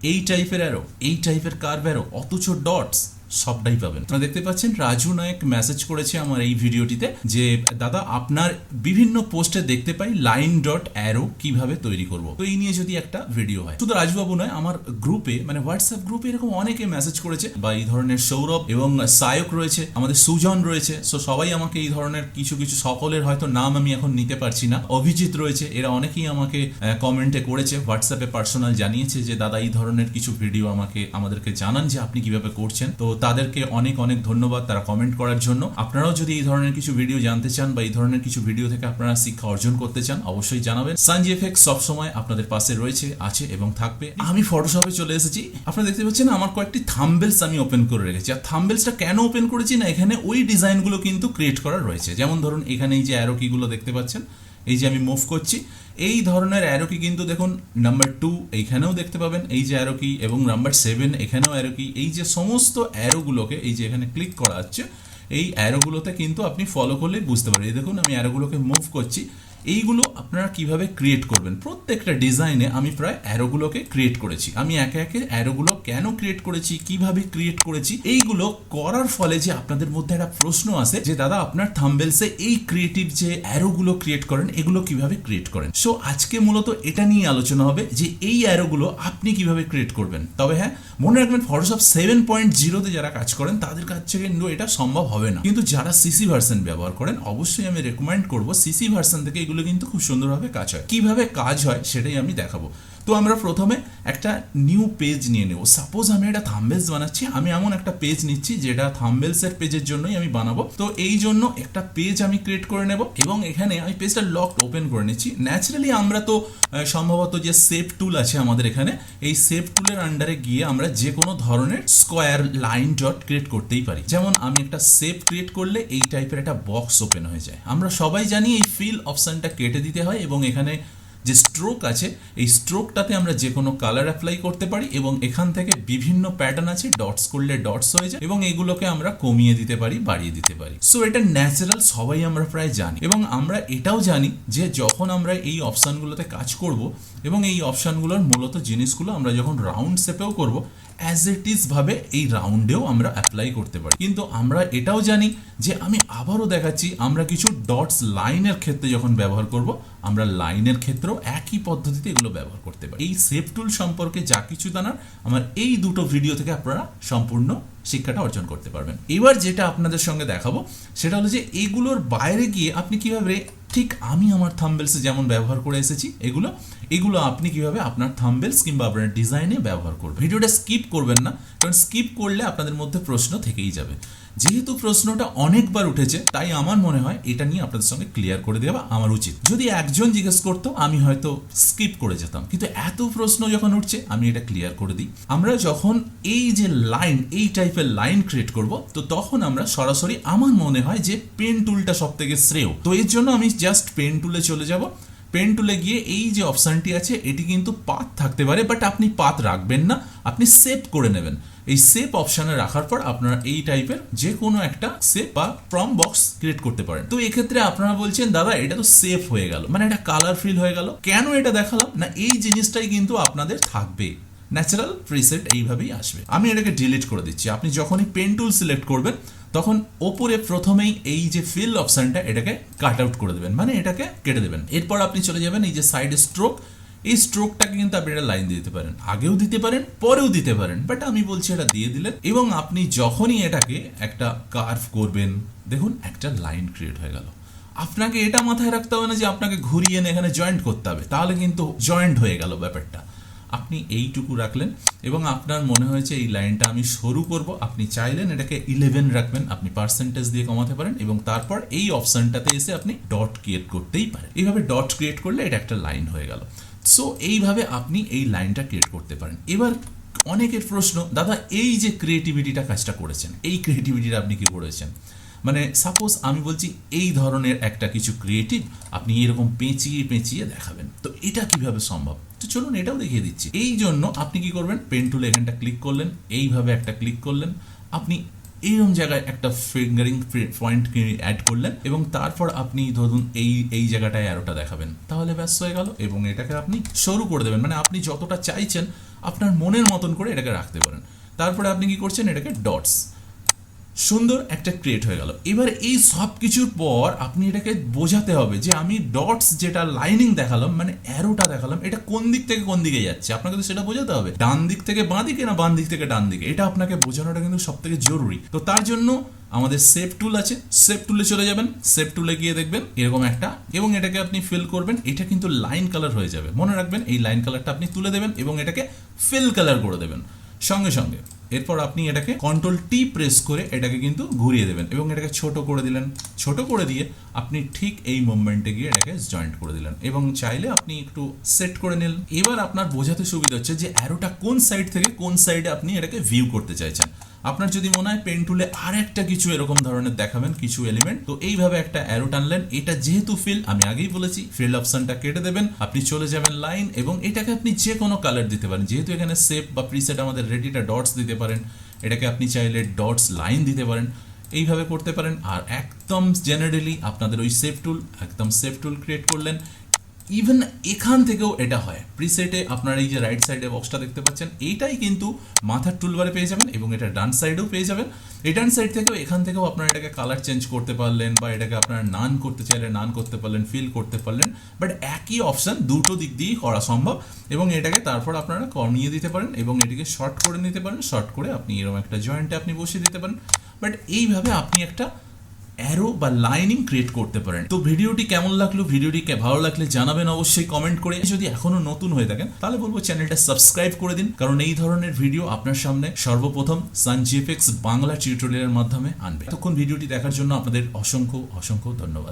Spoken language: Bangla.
এই টাইপের অ্যারো এই টাইপের কার্ভ অ্যারো অথচ ডটস সবটাই পাবেন। আপনারা দেখতে পাচ্ছেন, রাজু নায়ক মেসেজ করেছে আমার এই ভিডিওটিতে যে, দাদা, আপনার বিভিন্ন পোস্টে দেখতে পাই লাইন ডট অ্যারো কীভাবে তৈরি করব। তো এই নিয়ে যদি একটা ভিডিও হয়। শুধু রাজুবাবু নয়, আমার গ্রুপে মানে হোয়াটসঅ্যাপ গ্রুপে এরকম অনেকে মেসেজ করেছে, বা এই ধরনের সৌরভ এবং সায়ক রয়েছে, আমাদের সুজন রয়েছে সো সবাই আমাকে এই ধরনের কিছু কিছু সকলের হয়তো নাম আমি এখন নিতে পারছি না। অভিজিৎ রয়েছে, এরা অনেকেই আমাকে কমেন্টে করেছে হোয়াটসঅ্যাপে পার্সোনাল জানিয়েছে যে, দাদা, এই ধরনের কিছু ভিডিও আমাকে, আমাদেরকে জানান যে, আপনি কীভাবে করছেন। তো তাদেরকে অনেক অনেক ধন্যবাদ তারা কমেন্ট করার জন্য। আপনারাও যদি এই ধরনের কিছু ভিডিও জানতে চান বা এই ধরনের কিছু ভিডিও থেকে আপনারা শিক্ষা অর্জন করতে চান, অবশ্যই জানাবেন। সানজি এফেক্ট সবসময় আপনাদের পাশে রয়েছে, আছে এবং থাকবে। আমি ফটোশপে চলে এসেছি। আপনারা দেখতে পাচ্ছেন আমার কয়েকটি থাম্বেলস আমি ওপেন করে রেখেছি। আর থাম্বেলসটা কেন ওপেন করেছি না, এখানে ওই ডিজাইনগুলো কিন্তু ক্রিয়েট করা রয়েছে। যেমন ধরুন, এখানে এই যে অ্যারো কিগুলো দেখতে পাচ্ছেন এই যে আমি মুভ করছি, এই ধরনের অ্যারোকি কিন্তু দেখুন নাম্বার টু এইখানেও দেখতে পাবেন, এই যে অ্যারোকি এবং নাম্বার সেভেন এখানেও অ্যারোকি এই যে সমস্ত অ্যারোগুলোকে এই যে এখানে ক্লিক করা হচ্ছে, এই অ্যারোগুলোতে কিন্তু আপনি ফলো করলেই বুঝতে পারেন এই দেখুন, আমি অ্যারোগুলোকে মুভ করছি এইগুলো আপনারা কীভাবে ক্রিয়েট করবেন? প্রত্যেকটা ডিজাইনে আমি প্রায় অ্যারোগুলোকে ক্রিয়েট করেছি। আমি একে একে অ্যারোগুলো কেন ক্রিয়েট করেছি, কীভাবে ক্রিয়েট করেছি, এইগুলো করার ফলে যে আপনাদের মধ্যে একটা প্রশ্ন আসে যে, দাদা, আপনার থাম্বেলসে এই ক্রিয়েটিভ যে অ্যারোগুলো ক্রিয়েট করেন, এগুলো কীভাবে ক্রিয়েট করেন? সো আজকে মূলত এটা নিয়ে আলোচনা হবে যে, এই অ্যারোগুলো আপনি কীভাবে ক্রিয়েট করবেন? তবে হ্যাঁ মনে রাখবেন ফটোশপ সেভেন পয়েন্ট জিরোতে যারা কাজ করেন, তাদের কাছে কিন্তু এটা সম্ভব হবে না। কিন্তু যারা সিসি ভার্সন ব্যবহার করেন, অবশ্যই আমি রেকমেন্ড করব সিসি ভার্সন থেকে এগুলো কিন্তু খুব সুন্দরভাবে কাজ হয়। কীভাবে কাজ হয় সেটাই আমি দেখাবো। তো আমরা প্রথমে একটা নিউ পেজ নিয়ে নেব। সাপোজ আমি একটা থাম্বেলস বানাচ্ছি, আমি এমন একটা পেজ নিচ্ছি যেটা থাম্বেলসের পেজের জন্যই আমি বানাবো। তো এই জন্য একটা পেজ আমি ক্রিয়েট করে নেব এবং এখানে আমি পেজটা লক ওপেন করে নিচ্ছি। ন্যাচারালি আমরা তো সম্ভবত যে সেভ টুল আছে আমাদের এখানে, এই সেভ টুলের আন্ডারে গিয়ে আমরা যে কোনো ধরনের স্কোয়ার লাইন ডট ক্রিয়েট করতেই পারি। যেমন আমি একটা সেভ ক্রিয়েট করলে এই টাইপের একটা বক্স ওপেন হয়ে যায়। আমরা সবাই জানি এই ফিল অপশনটা কেটে দিতে হয় এবং এখানে যে স্ট্রোক আছে, এই স্ট্রোকটাতে আমরা যে কোনো কালার অ্যাপ্লাই করতে পারি এবং এখান থেকে বিভিন্ন প্যাটার্ন আছে ডটস করলে ডটস হয়ে যায় এবং এগুলোকে আমরা কমিয়ে দিতে পারি, বাড়িয়ে দিতে পারি। সো এটা ন্যাচারাল সবাই আমরা প্রায় জানি এবং আমরা এটাও জানি যে যখন আমরা এই অপশানগুলোতে কাজ করব এবং এই অপশানগুলোর মূলত জিনিসগুলো আমরা যখন রাউন্ড শেপেও করব অ্যাজ ইট ইজ ভাবে এই রাউন্ডেও আমরা অ্যাপ্লাই করতে পারি। কিন্তু আমরা এটাও জানি যে আমি আবারও দেখাচ্ছি, আমরা কিছু ডটস লাইনের ক্ষেত্রে যখন ব্যবহার করব, আমরা লাইনের ক্ষেত্রেও একই পদ্ধতিতে এগুলো ব্যবহার করতে পারি। এই সেভ টুল সম্পর্কে যা কিছু জানার, আমার এই দুটো ভিডিও থেকে আপনারা সম্পূর্ণ শিক্ষাটা অর্জন করতে পারবেন। এবার যেটা আপনাদের সঙ্গে দেখাবো, সেটা হলো যে এগুলোর বাইরে গিয়ে আপনি কীভাবে ঠিক আমি আমার থাম্বেলসে যেমন ব্যবহার করে এসেছি, এগুলো এগুলো আপনি কীভাবে আপনার থাম্বেলস কিংবা আপনার ডিজাইনে ব্যবহার করবেন। ভিডিওটা স্কিপ করবেন না কারণ স্কিপ করলে আপনাদের মধ্যে প্রশ্ন থেকেই যাবে। যেহেতু প্রশ্নটা অনেকবার উঠেছে, তাই আমার মনে হয় এটা নিয়ে আপনাদের সঙ্গে ক্লিয়ার করে দেওয়া আমার উচিত। যদি একজন জিজ্ঞেস করতো, আমি হয়তো স্কিপ করে যেতাম। কিন্তু এত প্রশ্ন যখন উঠছে, আমি এটা ক্লিয়ার করে দিই। আমরা যখন এই যে লাইন এই টাইপের লাইন ক্রিয়েট করব, তো তখন আমরা সরাসরি আমার মনে হয় যে পেন টুলটা সব থেকে শ্রেয়। তো এর জন্য আমি জাস্ট পেন টুলে চলে যাব। পেন টুলে গিয়ে এই যে অপশানটি আছে, এটি কিন্তু পাত থাকতে পারে, বাট আপনি পাত রাখবেন না, আপনি সেভ করে নেবেন। এই সেভ অপশানে রাখার পর আপনারা এই টাইপের যে কোনো একটা সেভ বা প্রম বক্স ক্রিয়েট করতে পারেন। তো এক্ষেত্রে আপনারা বলছেন, দাদা, এটা তো সেভ হয়ে গেল। মানে এটা কালার ফিল হয়ে গেল। কেন এটা দেখালাম? না, এই জিনিসটাই কিন্তু আপনাদের থাকবে। ন্যাচারাল প্রিসেট এইভাবেই আসবে। আমি এটাকে ডিলিট করে দিচ্ছি। আপনি যখনই পেন টুল সিলেক্ট করবেন তখন ওপরে প্রথমেই এই যে ফিল অপশনটা এটাকে কাট আউট করে দেবেন। মানে এটাকে কেটে দেবেন। এরপর আপনি চলে যাবেন এই যে সাইড স্ট্রোক এই স্ট্রোকটাকে কিন্তু আপনি একটা লাইন দিতে পারেন। আগেও দিতে পারেন, পরেও দিতে পারেন। বাট আমি বলছি এটা দিয়ে দিলেন। এবং আপনি যখনই এটাকে একটা কার্ভ করবেন, দেখুন, একটা লাইন ক্রিয়েট হয়ে গেল। আপনাকে এটা মাথায় রাখতে হবে না যে আপনাকে ঘুরিয়ে এনে এখানে জয়েন্ট করতে হবে। তাহলে কিন্তু জয়েন্ট হয়ে গেল ব্যাপারটা। আপনি এইটুকু রাখলেন এবং আপনার মনে হয়েছে এই লাইনটা আমি শুরু করব, আপনি চাইলেন এটাকে ইলেভেন রাখবেন, আপনি পার্সেন্টেজ দিয়ে কমাতে পারেন এবং তারপর এই অপশনটাতে এসে আপনি ডট ক্রিয়েট করতেই পারেন। এইভাবে ডট ক্রিয়েট করলে এটা একটা লাইন হয়ে গেল। সো এইভাবে আপনি এই লাইনটা ক্রিয়েট করতে পারেন। এবার অনেকের প্রশ্ন, দাদা, এই যে ক্রিয়েটিভিটিটা কাজটা করেছেন, এই ক্রিয়েটিভিটিটা আপনি কি করেছেন? মানে সাপোজ আমি বলছি এই ধরনের একটা কিছু ক্রিয়েটিভ আপনি এরকম পেঁচিয়ে পেঁচিয়ে দেখাবেন। তো এটা কীভাবে সম্ভব? তো চলুন এটাও দেখিয়ে দিচ্ছি। এই জন্য আপনি কি করবেন? পেন টুলে এখানটা ক্লিক করলেন। এইভাবে একটা ক্লিক করলেন। আপনি এইরকম জায়গায় একটা ফিঙ্গারিং পয়েন্ট অ্যাড করলেন এবং তারপর আপনি ধরুন এই এই জায়গাটায় অ্যারোটা দেখাবেন। তাহলে ব্যাস হয়ে গেল এবং এটাকে আপনি সরু করে দেবেন। মানে আপনি যতটা চাইছেন, আপনার মনের মতন করে এটাকে রাখতে পারেন। তারপরে আপনি কি করছেন? এটাকে ডটস সুন্দর একটা ক্রিয়েট হয়ে গেল। এবার এই সব কিছুর পর আপনি এটাকে বোঝাতে হবে যে আমি ডটস যেটা লাইনিং দেখালাম মানে অ্যারোটা দেখালাম, এটা কোন দিক থেকে কোন দিকে যাচ্ছে? আপনাকে তো সেটা বোঝাতে হবে। ডান দিক থেকে বাঁ দিকে না বাঁ দিক থেকে ডান দিকে? এটা আপনাকে বোঝানোটা কিন্তু সব থেকে জরুরি। তো তার জন্য আমাদের সেভ টুল আছে। সেভ টুলে চলে যাবেন। সেভ টুলে গিয়ে দেখবেন এরকম একটা, এবং এটাকে আপনি ফিল করবেন। এটা কিন্তু লাইন কালার হয়ে যাবে। মনে রাখবেন এই লাইন কালারটা আপনি তুলে দেবেন এবং এটাকে ফিল কালার করে দেবেন। সঙ্গে সঙ্গে। এরপর আপনি এটাকে কন্ট্রোল টি প্রেস করে এটাকে কিন্তু ঘুরিয়ে দেবেন এবং এটাকে ছোট করে দিলেন। ছোট করে দিয়ে আপনি ঠিক এই মুভমেন্টে গিয়ে এটাকে জয়েন্ট করে দিলেন এবং চাইলে আপনি একটু সেট করে নিলেন। এবার আপনার বোঝাতে সুবিধা হচ্ছে যে অ্যারোটা কোন সাইড থেকে কোন সাইডে আপনি এটাকে ভিউ করতে চাইছেন। আপনার যদি মনে হয় পেন টুলে আর একটা কিছু এরকম ধরনের দেখাবেন, কিছু এলিমেন্ট তো এইভাবে একটা অ্যারো টানলেন। এটা যেহেতু ফিল আমি আগেই বলেছি ফিল অপশনটা কেটে দেবেন, আপনি চলে যাবেন লাইন এবং এটাকে আপনি যে কোনো কালার দিতে পারেন। যেহেতু এখানে সেপ বা প্রিসেট আমাদের রেডিটা ডটস দিতে পারেন, এটাকে আপনি চাইলে ডটস লাইন দিতে পারেন, এইভাবে করতে পারেন। আর একদম জেনারেলি আপনাদের ওই সেফ টুল একদম সেফ টুল ক্রিয়েট করলেন ইভেন এখান থেকেও এটা হয়। প্রিসেটে আপনার এই যে রাইট সাইডে বক্সটা দেখতে পাচ্ছেন, এইটাই কিন্তু মাথার টুলবারে পেয়ে যাবেন এবং এটা ডান সাইডেও পেয়ে যাবেন। এই ডান সাইড থেকেও এখান থেকেও আপনারা এটাকে কালার চেঞ্জ করতে পারলেন বা এটাকে আপনারা নান করতে চাইলে নান করতে পারলেন ফিল করতে পারলেন বাট একই অপশান দুটো দিক দিয়েই করা সম্ভব এবং এটাকে তারপর আপনারা কমিয়ে দিতে পারেন এবং এটিকে শর্ট করে নিতে পারেন শর্ট করে আপনি এরকম একটা জয়েন্টে আপনি বসিয়ে দিতে পারেন। বাট এইভাবে আপনি একটা অ্যারো বা লাইনিং ক্রিয়েট করতে পারেন। তো ভিডিওটি কেমন লাগল, ভিডিওটি ভালো লাগলে জানাবেন অবশ্যই কমেন্ট করে। যদি এখনও নতুন হয়ে থাকেন, তাহলে বলব চ্যানেলটা সাবস্ক্রাইব করে দিন। কারণ এই ধরনের ভিডিও আপনার সামনে সর্বপ্রথম সান জিএফএক্স বাংলা টিউটোরিয়ালের মাধ্যমে আনবে। তখন ভিডিওটি দেখার জন্য আপনাদের অসংখ্য অসংখ্য ধন্যবাদ।